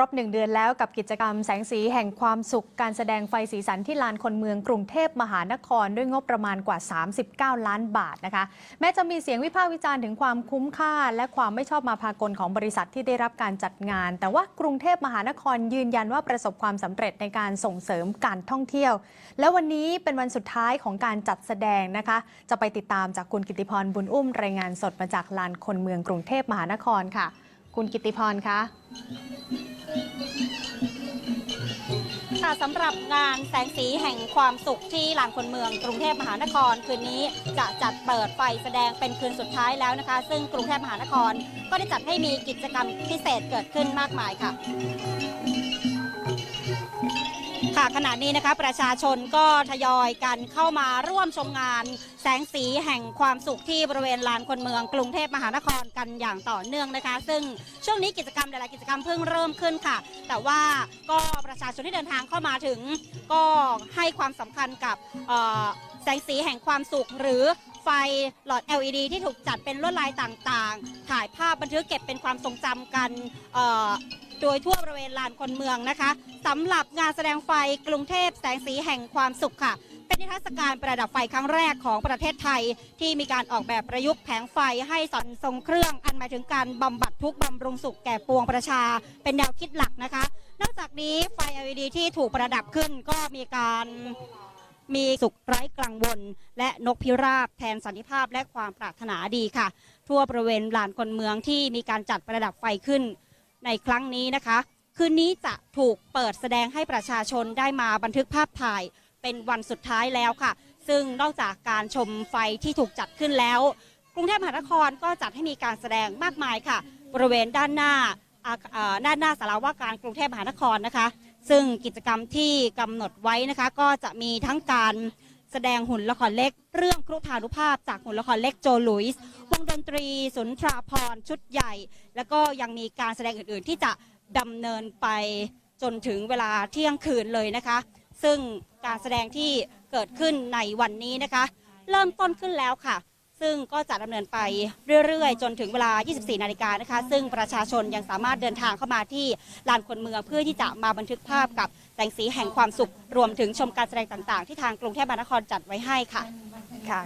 รบหนึ่งเดือนแล้วกับกิจกรรมแสงสีแห่งความสุข การแสดงไฟสีสันที่ลานคนเมืองกรุงเทพมหานครด้วยงบประมาณกว่า 39 ล้านบาทนะคะ แม้จะมีเสียงวิพากษ์วิจารณ์ถึงความคุ้มค่า และความไม่ชอบมาพากลของบริษัทที่ได้รับการจัดงาน แต่ว่ากรุงเทพมหานครยืนยันว่าประสบความสำเร็จในการส่งเสริมการท่องเที่ยว และวันนี้เป็นวันสุดท้ายของการจัดแสดงนะคะ จะไปติดตามจากคุณกิติพรบุญอุ้มรายงานสดมาจากลานคนเมืองกรุงเทพมหานครค่ะ คุณกิติพรคะค่ะสำหรับงานแสงสีแห่งความสุขที่ลานคนเมืองกรุงเทพมหานคร คืนนี้จะจัดเปิดไฟแสดงเป็นคืนสุดท้ายแล้วนะคะ ซึ่งกรุงเทพมหานคร ก็ได้จัดให้มีกิจกรรมพิเศษเกิดขึ้นมากมายค่ะ ค่ะขณะนี้นะคะประชาชนก็ทยอยกันเข้ามาร่วมชมงาน แสงสีแห่งความสุขที่บริเวณลานคนเมืองกรุงเทพมหานครกันอย่างต่อเนื่องนะคะ ซึ่งช่วงนี้กิจกรรมหลายๆกิจกรรมเพิ่งเริ่มขึ้นค่ะ แต่ว่าก็ประชาชนที่เดินทางเข้ามาถึง ก็ให้ความสำคัญกับแสงสีแห่งความสุขหรือไฟหลอด LED ที่ถูกจัดเป็นลวดลายต่างๆ ถ่ายภาพบันทึกเก็บเป็นความทรงจำกันเโดยทั่วบริเวณลานคนเมืองนะคะสำหรับงานแสดงไฟกรุงเทพแสงสีแห่งความสุขค่ะ เป็นนิทรรศการประดับไฟครั้งแรกของประเทศไทย ที่มีการออกแบบประยุกต์แผงไฟให้สอนทรงเครื่อง อันหมายถึงการบำบัดทุกข์บำรุงสุขแก่ปวงประชา เป็นแนวคิดหลักนะคะ นอกจากนี้ไฟ LED ที่ถูกประดับขึ้นก็มีการมีสุขไร้กลางวนและนกพิราบแทนสันติภาพและความปรารถนาดีค่ะ ทั่วบริเวณลานคนเมืองที่มีการจัดประดับไฟขึ้น ในครั้งนี้นะคะ คืนนี้จะถูกเปิดแสดงให้ประชาชนได้มาบันทึกภาพถ่ายเป็นวันสุดท้ายแล้วค่ะ ซึ่งนอกจากการชมไฟที่ถูกจัดขึ้นแล้ว กรุงเทพมหานครก็จัดให้มีการแสดงมากมายค่ะ บริเวณด้านหน้าด้านหน้าสารว่าการกรุงเทพมหานครนะคะ ซึ่งกิจกรรมที่กำหนดไว้นะคะ ก็จะมีทั้งการแสดงหุ่นละครเล็ก เรื่องครุธานุภาพจากหุ่นละครเล็กโจลุยส์ งดนตรีสุนทราพรชุดใหญ่ แล้วก็ยังมีการแสดงอื่น ๆ ที่จะดำเนินไปจนถึงเวลาเที่ยงคืนเลยนะคะ ซึ่งการแสดงที่เกิดขึ้นในวันนี้นะคะ เริ่มต้นขึ้นแล้วค่ะ ซึ่งก็จะดำเนินไปเรื่อย ๆ จนถึงเวลา 24 นาฬิกานะคะ ซึ่งประชาชนยังสามารถเดินทางเข้ามาที่ลานคนเมืองเพื่อที่จะมาบันทึกภาพกับแสงสีแห่งความสุข รวมถึงชมการแสดงต่าง ๆ ที่ทางกรุงเทพมหานครจัดไว้ให้ค่ะค่ะ